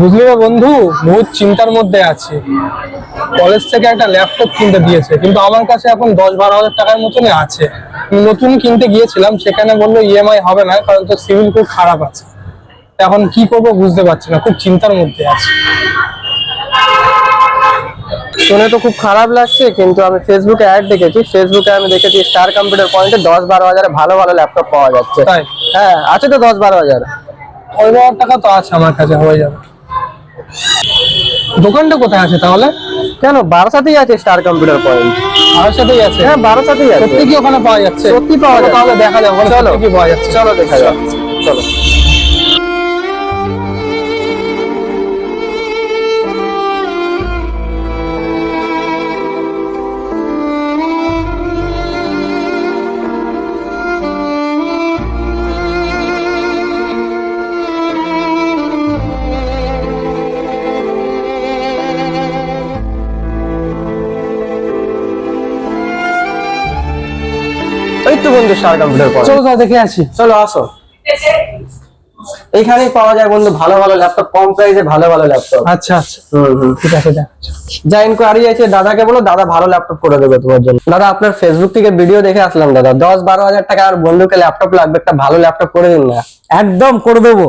বুঝলি রে বন্ধু? বহুত চিন্তার মধ্যে আছে। কলেজ থেকে একটা ল্যাপটপ কিনতে দিয়েছে কিন্তু আমার কাছে এখন দশ বারো হাজার টাকার মতনই আছে। নতুন কিনতে গিয়েছিলাম সেখানে বলল ইএমআই হবে না কারণ তো সিভিল খুব খারাপ আছে। এখন কি করব বুঝতে পারছি না খুব চিন্তার মধ্যে আছে। শুনে তো খুব খারাপ লাগছে কিন্তু আমি ফেসবুকে অ্যাড দেখেছি। ফেসবুকে আমি দেখেছি স্টার কম্পিউটার পয়েন্টে দশ বারো হাজারে ভালো ভালো ল্যাপটপ পাওয়া যাচ্ছে। হ্যাঁ আছে তো দশ বারো হাজার। ওই হাজার টাকা তো আছে আমার কাছে হয়ে যাবে। দোকানটা কোথায় আছে তাহলে? কেন? বারাসাতেই আছে স্টার কম্পিউটার পয়েন্ট বারাসাতেই সাথেই আছে? হ্যাঁ বারাসাতেই আছে। সত্যি কি ওখানে পাওয়া যাচ্ছে? সত্যি পাওয়া যাচ্ছে। তাহলে দেখা যাবে চলো। কি পাওয়া যাচ্ছে। চলো দেখা যাবে চলো। তো বন্ধু স্টার কম্পিউটার পয়েন্ট চলো তাহলে দেখে আসি। চলো আসো। এইখানেই পাওয়া যায় বন্ধু ভালো ভালো ল্যাপটপ কম প্রাইসে ভালো ভালো ল্যাপটপ। আচ্ছা আচ্ছা। হুম হুম। ঠিক আছে যা। ইনকোয়ারি আছে দাদাকে বলো দাদা ভালো ল্যাপটপ করে দেবে তোমার জন্য। দাদা আপনার ফেসবুক থেকে ভিডিও দেখে আসলাম দাদা। দশ বারো হাজার টাকা আর বন্ধুকে ল্যাপটপ লাগবে একটা ভালো ল্যাপটপ করে দিন না। একদম করে দেবো।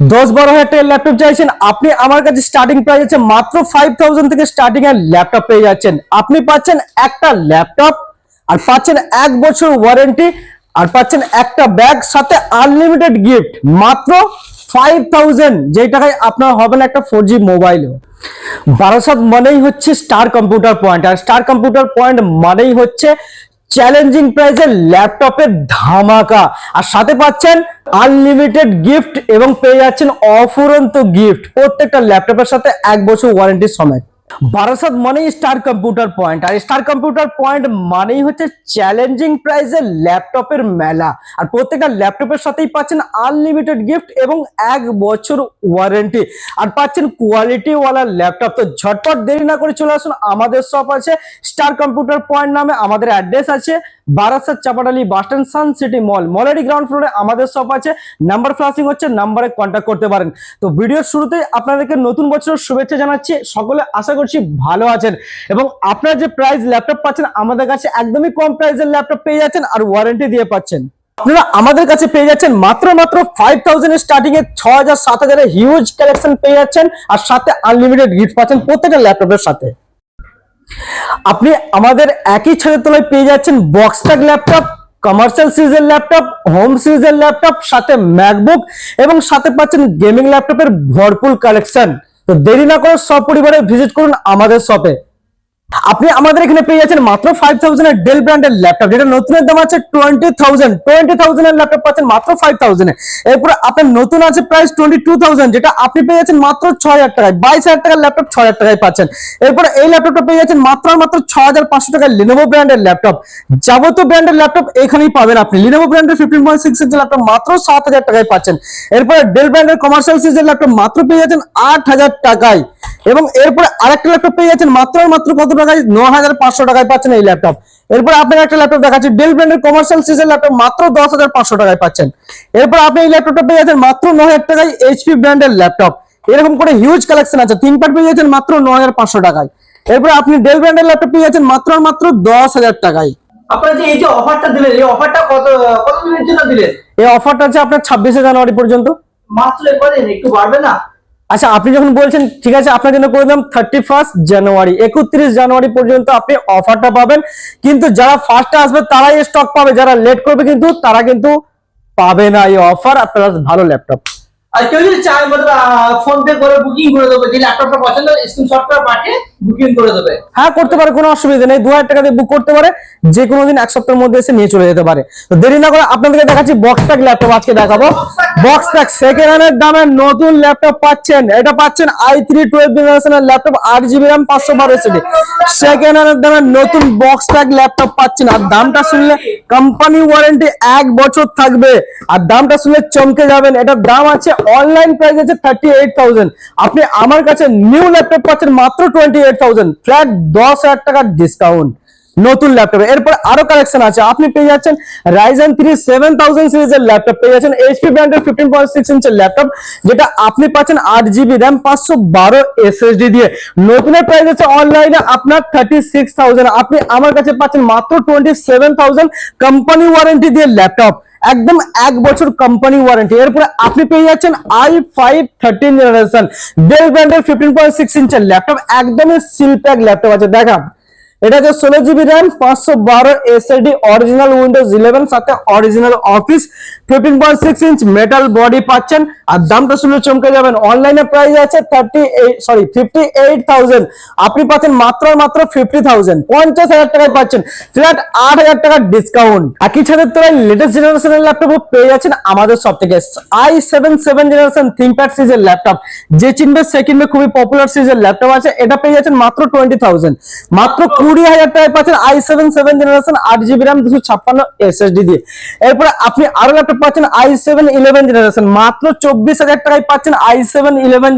দশ বারো হাজার টাকার ল্যাপটপ চাইছেন আপনি আমার কাছে স্টার্টিং প্রাইস আছে মাত্র ফাইভ থাউজেন্ড থেকে স্টার্টিং এর ল্যাপটপ পেয়ে যাচ্ছেন। আপনি পাচ্ছেন একটা ল্যাপটপ আর পাচ্ছেন এক বছর ওয়ারেন্টি আর পাচ্ছেন একটা ব্যাগ সাথে আনলিমিটেড গিফট মাত্র ফাইভ থাউজেন্ড যেই টাকায় আপনার হবে না একটা ফোর জি মোবাইলও বারাসাত মানেই হচ্ছে স্টার কম্পিউটার পয়েন্ট আর স্টার কম্পিউটার পয়েন্ট মানেই হচ্ছে চ্যালেঞ্জিং প্রাইসের ল্যাপটপের ধামাকা। আর সাথে পাচ্ছেন আনলিমিটেড গিফট এবং পেয়ে যাচ্ছেন অফুরন্ত গিফট প্রত্যেকটা ল্যাপটপের সাথে এক বছর ওয়ারেন্টি সমেত। বারাসাত মানেই স্টার কম্পিউটার পয়েন্ট আর স্টার কম্পিউটার পয়েন্ট মানেই হচ্ছে চ্যালেঞ্জিং প্রাইসের ল্যাপটপের মেলা। আর প্রত্যেকটা ল্যাপটপের সাথেই পাচ্ছেন আনলিমিটেড গিফট এবং এক বছর ওয়ারেন্টি আর পাচ্ছেন কোয়ালিটি ওয়ালা ল্যাপটপ। তো ঝটপট দেরি না করে চলে আসুন। আমাদের শপ আছে স্টার কম্পিউটার পয়েন্ট নামে। আমাদের অ্যাড্রেস আছে Barasat Chapadali bus stand sun city mall মলেরই ground ফ্লোরে আমাদের শপ আছে। নাম্বার ফ্লাশিং হচ্ছে নাম্বারে কন্ট্যাক্ট করতে পারেন। তো ভিডিওর শুরুতেই আপনাদেরকে নতুন বছরের শুভেচ্ছা জানাচ্ছি। সকলে আশা করছি, ভালো আছেন। এবং আপনার যে প্রাইস ল্যাপটপ পাচ্ছেন, আমাদের কাছে একদমই কম প্রাইসের ল্যাপটপ পেয়ে যাচ্ছেন আর ওয়ারেন্টি দিয়ে পাচ্ছেন। আপনারা আমাদের কাছে পেয়ে যাচ্ছেন মাত্র মাত্র ফাইভ থাউজেন্ড স্টার্টিং এ ছ হাজার সাত হাজারের হিউজ কালেকশন পেয়ে যাচ্ছেন আর সাথে আনলিমিটেড গিফট পাচ্ছেন প্রত্যেকটা ল্যাপটপের সাথে। আপনি আমাদের একই ছাদের তলায় পেয়ে যাচ্ছেন বক্স ট্যাগ ল্যাপটপ কমার্শিয়াল সিরিজের ল্যাপটপ হোম সিরিজের ল্যাপটপ সাথে ম্যাকবুক এবং সাথে পাচ্ছেন গেমিং ল্যাপটপের ভরপুর কালেকশন তো দেরি না করে সপরিবারে ভিজিট করুন আমাদের শপে আপনি আমাদের এখানে পেয়ে যাচ্ছেন মাত্র ফাইভ থাউজেন্ড এর ডেল ব্র্যান্ডের ল্যাপটপ যেটা নতুনের দাম আছে টোয়েন্টি থাউজেন্ড টোয়েন্টি থাউজেন্ড এর ল্যাপটপ পাচ্ছেন মাত্র ফাইভ থাউজেন্ড এরপরে আপনার নতুন আছে প্রাইস টোয়েন্টি টু থাউজেন্ড যেটা আপনি পেয়ে যাচ্ছেন মাত্র ছয় হাজার টাকায়, বাইশ হাজার টাকার ল্যাপটপ ছয় হাজার টাকায় পাচ্ছেন। এরপরে এই ল্যাপটপটা পেয়ে যাচ্ছেন মাত্র মাত্র ছ হাজার পাঁচশো টাকায় লিনোভো ব্র্যান্ডের ল্যাপটপ যাবতীয় ব্র্যান্ডের ল্যাপটপ এখানেই পাবেন আপনি। লিনোভো ব্র্যান্ডের ফিফটিন পয়েন্ট সিক্স ইঞ্চের ল্যাপটপ মাত্র সাত হাজার টাকায় পাচ্ছেন। এরপরে ডেল ব্র্যান্ডের কমার্শিয়াল সিরিজের ল্যাপটপ মাত্র পেয়ে যাচ্ছেন আট হাজার টাকায়। এবং এরপরে আরেকটা ল্যাপটপ পেয়ে যাচ্ছেন মাত্র মাত্র কত টাকায় ন হাজার পাঁচশো টাকায় পাচ্ছেন এই ল্যাপটপ এরপর আপনার একটা ল্যাপটপ দেখাচ্ছি ডেল ব্র্যান্ডের কমার্শিয়াল ল্যাপটপ মাত্র দশ হাজার পাঁচশো টাকায় পাচ্ছেন। এরপর আপনি এই ল্যাপটপটা পেয়ে যাচ্ছেন মাত্র ন হাজার টাকায় এইচপি ব্র্যান্ডের ল্যাপটপ এরকম করে হিউজ কালেকশন আছে তিন পার্ট পেয়ে যাচ্ছেন মাত্র ন হাজার পাঁচশো টাকায়। এরপর আপনি ডেল ব্র্যান্ডের ল্যাপটপ পেয়ে যাচ্ছেন মাত্র মাত্র দশ হাজার টাকায়। আপনারা যে এই যে অফারটা দিলেন এই অফারটা কত কত দিনের জন্য দিলেন? এই অফারটা আছে আপনার ছাব্বিশে জানুয়ারি পর্যন্ত। মাত্র একটু বাড়বে না? আচ্ছা আপনি যখন বলছেন, ঠিক আছে আপনার জন্য করে দিলাম থার্টি ফার্স্ট জানুয়ারি একত্রিশ জানুয়ারি পর্যন্ত আপনি অফারটা পাবেন। কিন্তু যারা ফার্স্টে আসবে, তারাই স্টক পাবে। যারা লেট করবে কিন্তু, তারা কিন্তু পাবে না এই অফার আপনার ভালো ল্যাপটপ আর কেউ যদি চায় ফোন পে করে বুকিং করে দেবে, যে ল্যাপটপটা পছন্দ স্ক্রিনশটটা করে পাঠিয়ে বুকিং করে দেবে। হ্যাঁ করতে পারে কোনো অসুবিধা নেই। 2000 টাকা দিয়ে বুক করতে পারে যে কোনো দিন এক সপ্তাহের মধ্যে এসে নিয়ে চলে যেতে পারে। তো দেরি না করে আপনাদেরকে দেখাচ্ছি বক্স ল্যাপটপ আজকে দেখাবো। বক্স প্যাক সেকেন্ড হ্যান্ডের দামে নতুন ল্যাপটপ পাচ্ছেন। এটা পাচ্ছেন i3 12 জেনারেশনের laptop 8GB RAM 512 SSD second হ্যান্ডের দামে নতুন বক্স প্যাক ল্যাপটপ পাচ্ছেন। আর দামটা শুনলে কোম্পানি ওয়ারেন্টি এক বছর থাকবে। আর দামটা শুনলে চমকে যাবেন। এটার দাম আছে অনলাইন প্রাইস আছে 38000 আপনি আমার কাছে নিউ ল্যাপটপ পাচ্ছেন মাত্র 28 ফাইভ থাউজেন্ড ফ্ল্যাট দশ হাজার টাকার ডিসকাউন্ট নতুন ল্যাপটপ এরপর আরও কালেকশন আছে, আপনি পেয়ে যাচ্ছেন রাইজেন থ্রি সেভেন থাউজেন্ড সিরিজের ল্যাপটপ পেয়ে যাচ্ছেন এইচপি ব্র্যান্ডের ফিফটিন পয়েন্ট সিক্স ইঞ্চের ল্যাপটপ যেটা আপনি পাচ্ছেন আট জিবি র্যাম পাঁচশো বারো এসএসডি দিয়ে। নতুনের প্রাইস আছে অনলাইনে আপনার থার্টি সিক্স থাউজেন্ড আপনি আমার কাছে পাচ্ছেন মাত্র twenty seven thousand company warranty দিয়ে ল্যাপটপ একদম এক বছর কোম্পানি ওয়ারেন্টি এরপরে আপনি পেয়ে যাচ্ছেন I five thirteen generation Dell ব্র্যান্ডের ফিফটিন পয়েন্ট সিক্স ইঞ্চের ল্যাপটপ একদমই সিল প্যাক ল্যাপটপ আছে। দেখা এটা হচ্ছে ষোলো জিবি র্যাম পাঁচশো বারো এসএডি অরিজিনাল উইন্ডোজ ইলেভেন সাথে original Office fifteen point six inch metal body পাচ্ছেন। আর দামটা শুনে চমকে যাবেন। অনলাইনে প্রাইস আছে thirty eight sorry fifty eight thousand আপনি পাচ্ছেন মাত্র মাত্র ফিফটি থাউজেন্ড পঞ্চাশ হাজার টাকায় পাচ্ছেন। ফ্ল্যাট আট হাজার টাকার ডিসকাউন্ট একই সাথে তোরা লেটেস্ট জেনারেশনের ল্যাপটপ পেয়ে যাচ্ছেন আমাদের সব থেকে I seven seven generation ThinkPad সিরিজের ল্যাপটপ যে চিনবে, সে কিনবে। খুবই পপুলার সিরিজের ল্যাপটপ আছে। এটা পেয়ে যাচ্ছেন মাত্র টোয়েন্টি থাউজেন্ড মাত্র কুড়ি হাজার টাকায় পাচ্ছেন আই সেভেন সেভেন জেনারেশন আট জিবি র্যাম দুশো ছাপ্পান্ন এসএসডি দিয়ে। এরপরে আপনি আরও ল্যাপটপ পাচ্ছেন আই সেভেন ইলেভেন জেনারেশন মাত্র চব্বিশ হাজার টাকায় পাচ্ছেন আই সেভেন ইলেভেন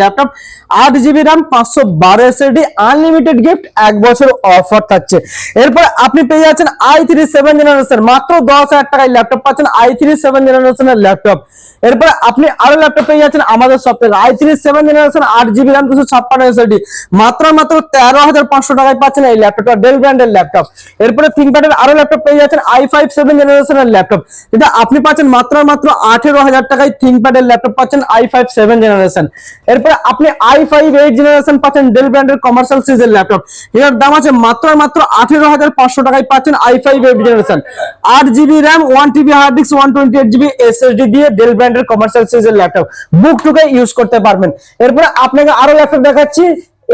ল্যাপটপ আট জিবি র্যাম পাঁচশো বারো এসএসডি আনলিমিটেড গিফট এক বছর অফার থাকছে। এরপর আপনি পেয়ে যাচ্ছেন আই থ্রি সেভেন জেনারেশন মাত্র দশ হাজার টাকায় ল্যাপটপ পাচ্ছেন আই থ্রি সেভেন জেনারেশনের ল্যাপটপ এরপর আপনি আরও ল্যাপটপ পেয়ে যাচ্ছেন আমাদের আই থ্রি সেভেন জেনারেশন আট জিবি র্যাম দুশো ছাপ্পান্ন এসএসডি মাত্র মাত্র তেরো হাজার পাঁচশো টাকায় পাচ্ছেন এই ল্যাপটপটা ডেল ব্র্যান্ডের ল্যাপটপ এরপরে থিঙ্কপ্যাডের আরও ল্যাপটপ পেয়ে যাচ্ছেন আই ফাইভ সেভেন জেনারেশনের ল্যাপটপ যেটা আপনি পাচ্ছেন মাত্র মাত্র আঠেরো হাজার টাকায় থিঙ্কপ্যাডের ল্যাপটপ পাচ্ছেন আই ফাইভ সেভেন জেনারেশন এরপরে আপনি আই ফাইভ এইট জেনারেশন পাচ্ছেন ডেল ব্র্যান্ডের কমার্শিয়াল সিরিজের ল্যাপটপ এটার দাম আছে মাত্র মাত্র আঠেরো হাজার পাঁচশো টাকায় পাচ্ছেন আই ফাইভ এইট জেনারেশন আট GB RAM one TB hard disk one twenty eight GB SSD দিয়ে ডেল ব্র্যান্ডের কমার্শিয়াল সিরিজের ল্যাপটপ বুক টুকে ইউজ করতে পারবেন। এরপরে আপনাকে আরও ল্যাপটপ দেখাচ্ছি।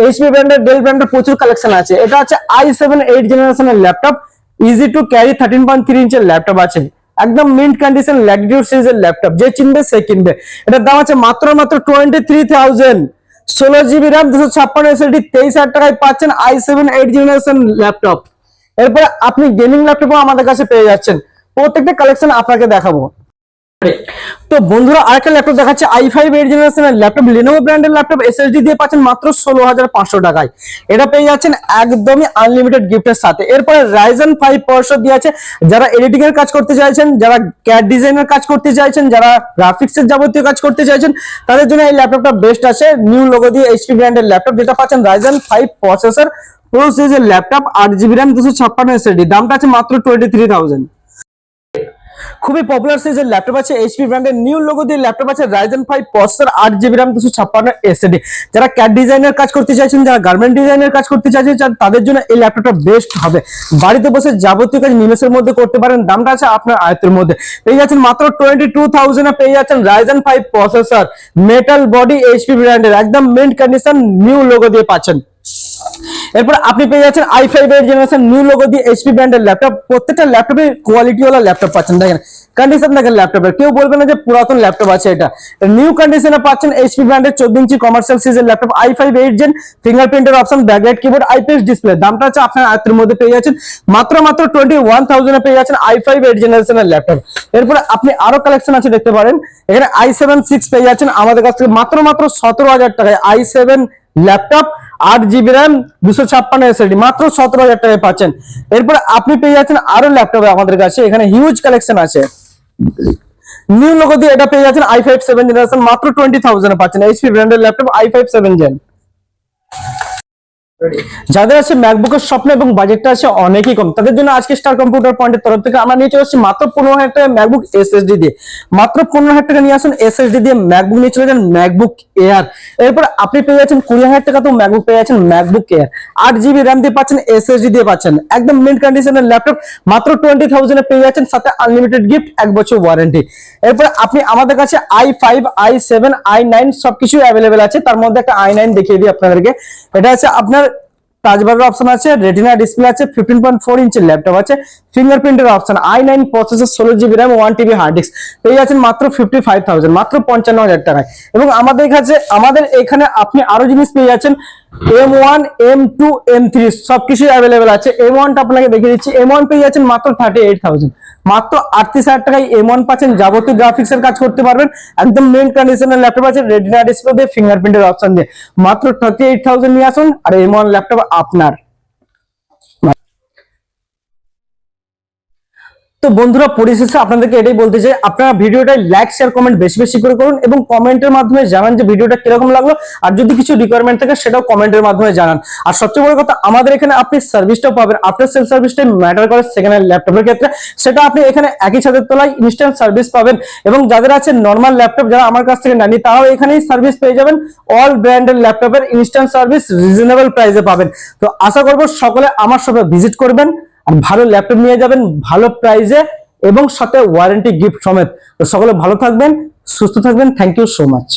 এইচপি ব্র্যান্ডের ডেল ব্র্যান্ডের প্রচুর কালেকশন আছে। এটা হচ্ছে আই সেভেন এইট জেনারেশনের laptop easy to carry thirteen point three ইঞ্চের laptop আছে। একদম মিন্ট কন্ডিশন ল্যাগডিউর সিরিজের ল্যাপটপ যে চিনবে সে কিনবে। এটার দাম আছে মাত্র মাত্র টোয়েন্টি থ্রি থাউজেন্ড ষোলো জিবি র্যাম দুশো ছাপ্পান্ন এসএসডি তেইশ হাজার টাকায় পাচ্ছেন I seven eight generation laptop এরপরে আপনি গেমিং ল্যাপটপও আমাদের কাছে পেয়ে যাচ্ছেন। প্রত্যেকটা কালেকশন আপনাকে দেখাবো। তো বন্ধুরা, আরেকটা ল্যাপটপ দেখাচ্ছে আই ফাইভ এইট জেনারেশনের ল্যাপটপ লিনোভো ব্র্যান্ডের ল্যাপটপ এসএসডি দিয়ে পাচ্ছেন মাত্র ষোলো হাজার পাঁচশো টাকায়। এটা পেয়ে যাচ্ছেন একদমই আনলিমিটেড গিফটের সাথে। এরপরে রাইজেন ফাইভ পরশো দিয়ে আছে, যারা এডিটিং এর কাজ করতে চাইছেন, যারা ক্যাড ডিজাইনের কাজ করতে চাইছেন, যারা গ্রাফিক্স এর যাবতীয় কাজ করতে চাইছেন, তাদের জন্য এই ল্যাপটপটা বেস্ট আছে। নিউ লোগো দিয়ে এইচপি ব্র্যান্ডের ল্যাপটপ যেটা পাচ্ছেন রাইজেন ফাইভ প্রসেসর প্রো সিরিজের ল্যাপটপ আট জিবি র্যাম দুশো ছাপ্পান্ন এসএসডি দামটা আছে মাত্র টোয়েন্টি থ্রি থাউজেন্ড খুবই পপুলার সিরিজের ল্যাপটপ আছে এইচপি ব্র্যান্ডের নিউ লোগো দিয়ে ল্যাপটপ আছে রাইজেন ফাইভ প্রসেসর আট জিবি র্যাম দুশো ছাপ্পান্ন এসএডি যারা ক্যাট ডিজাইনের কাজ করতে চাইছেন, যারা গার্মেন্ট ডিজাইনের কাজ করতে চাইছেন তাদের জন্য এই ল্যাপটপটা বেস্ট হবে। বাড়িতে বসে যাবতীয় কাজ নিমেষের মধ্যে করতে পারেন, দামটা আছে আপনার আয়ত্তের মধ্যে। পেয়ে যাচ্ছেন মাত্র টোয়েন্টি টু থাউজেন্ডে পেয়ে যাচ্ছেন Ryzen five processor metal body HP ব্র্যান্ডের একদম মিন্ট কন্ডিশন নিউ লোগো দিয়ে পাচ্ছেন। এরপর আপনি পেয়ে যাচ্ছেন I five eight generation new logo দিয়ে এইচপি ব্র্যান্ডের ল্যাপটপ প্রত্যেকটা ল্যাপটপে কোয়ালিটি ওয়ালা ল্যাপটপ পাচ্ছেন। দেখেন কন্ডিশন দেখেন ল্যাপটপের কেউ বলবে না যে পুরাতন ল্যাপটপ আছে এটা। নিউ কন্ডিশনে পাচ্ছেন এইচপি ব্র্যান্ডের চোদ্দ ইঞ্চি commercial সিজের laptop I five eight gen ফিঙ্গারপ্রিন্টের option backlight keyboard IPS display দামটা হচ্ছে আপনার আয়ত্তের মধ্যে পেয়ে যাচ্ছেন। মাত্র মাত্র টোয়েন্টি ওয়ান থাউজেন্ডে পেয়ে যাচ্ছেন আই ফাইভ এইট জেনারেশনের ল্যাপটপ এরপরে আপনি আরও কালেকশন আছে দেখতে পারেন। এখানে আই সেভেন সিক্স পেয়ে যাচ্ছেন। আমাদের কাছ থেকে মাত্র মাত্র সতেরো হাজার টাকায় আই সেভেন ল্যাপটপ আট জিবি র্যাম দুশো ছাপ্পান্ন এসএসডি মাত্র সতেরো হাজার টাকায় পাচ্ছেন। এরপর আপনি পেয়ে যাচ্ছেন আরও ল্যাপটপ আমাদের কাছে, এখানে হিউজ কালেকশন আছে। নিউ লোগো দিয়ে এটা পেয়ে যাচ্ছেন আই ফাইভ সেভেন জেনারেশন মাত্র টোয়েন্টি থাউজেন্ড পাচ্ছেন। এইচপি ব্র্যান্ডের laptop I five seven gen যাদের আছে ম্যাকবুকের স্বপ্ন এবং বাজেটটা আছে অনেকই কম। তাদের জন্য আজকে স্টার কম্পিউটার পয়েন্টের তরফ থেকে আমরা নিয়ে চলে আসছি মাত্র পনেরো হাজার টাকা ম্যাকবুক এসএসডি দিয়ে। মাত্র পনেরো হাজার টাকা নিয়ে আসুন এসএসডি দিয়ে ম্যাকবুক নিয়ে চলে যান ম্যাকবুক এয়ার এরপর আপনি পেয়ে যাচ্ছেন কুড়ি হাজার টাকা তো ম্যাকবুক পেয়ে যাচ্ছেন ম্যাকবুক এয়ার আট জিবি র্যাম দিয়ে পাচ্ছেন এসএসডি দিয়ে পাচ্ছেন। একদম মিন্ট কন্ডিশনের ল্যাপটপ মাত্র টোয়েন্টি থাউজেন্ডে পেয়ে যাচ্ছেন, সাথে আনলিমিটেড গিফট এক বছর ওয়ারেন্টি এরপর আপনি আমাদের কাছে I five I seven I nine সবকিছু অ্যাভেলেবেল আছে। তার মধ্যে একটা আই নাইন দেখিয়ে দিই আপনাদেরকে। এটা আছে আপনার টাচ বারের অপশন আছে রেটিনা ডিসপ্লে আছে ফিফটিন পয়েন্ট ফোর ইঞ্চের ল্যাপটপ আছে ফিঙ্গারপ্রিন্টের অপশন আই নাইন প্রসেসর ষোলো GB RAM one TB hard disk পেয়ে যাচ্ছেন মাত্র ফিফটি ফাইভ থাউজেন্ড মাত্র পঞ্চান্ন হাজার টাকায়। এবং আমাদের কাছে, আমাদের এখানে আপনি আরও জিনিস পেয়ে যাচ্ছেন M one M two M three সবকিছুই অ্যাভেলেবেল আছে। এম ওয়ানটা আপনাকে দেখিয়ে দিচ্ছি। এম ওয়ান পেয়ে যাচ্ছেন মাত্র থার্টি এইট থাউজেন্ড মাত্র আটত্রিশ হাজার টাকায় এম ওয়ান পাচ্ছেন। যাবতীয় গ্রাফিক্স এর কাজ করতে পারবেন। একদম মেন কন্ডিশনের ল্যাপটপ আছে রেডিনা ডিসপ্লে দিয়ে ফিঙ্গারপ্রিন্টের অপশন দিয়ে। মাত্র থার্টি এইট থাউজেন্ড নিয়ে আসুন। আর এম ওয়ান ল্যাপটপ আপনার। তো বন্ধুরা পরিশেষে আপনাদেরকে এটাই বলতে চাই, আপনারা ভিডিওটাই লাইক শেয়ার কমেন্ট বেশি বেশি করে করুন এবং কমেন্টের মাধ্যমে জানান যে ভিডিওটা কীরকম লাগল। আর যদি কিছু রিকোয়ারমেন্ট থাকে সেটাও কমেন্টের মাধ্যমে জানান। আর সবচেয়ে বড় কথা, আমাদের এখানে আপনি সার্ভিসটাও পাবেন। আফটার সেল সার্ভিসটাই ম্যাটার করে হ্যান্ড ল্যাপটপের ক্ষেত্রে। সেটা আপনি এখানে একই ছাদের তলায় ইনস্ট্যান্ট সার্ভিস পাবেন এবং যাদের আছে নর্মাল ল্যাপটপ যারা আমার কাছ থেকে নেননি, তারাও এখানেই সার্ভিস পেয়ে যাবেন। অল ব্র্যান্ডের ল্যাপটপের ইনস্ট্যান্ট সার্ভিস রিজনেবল প্রাইসে পাবেন। তো আশা করব সকলে আমার সাথে ভিজিট করবেন। আর ভালো ল্যাপটপ নিয়ে যাবেন, ভালো প্রাইজে এবং সাথে ওয়ারেন্টি গিফট সমেত। তো সকলে ভালো থাকবেন, সুস্থ থাকবেন। Thank you so much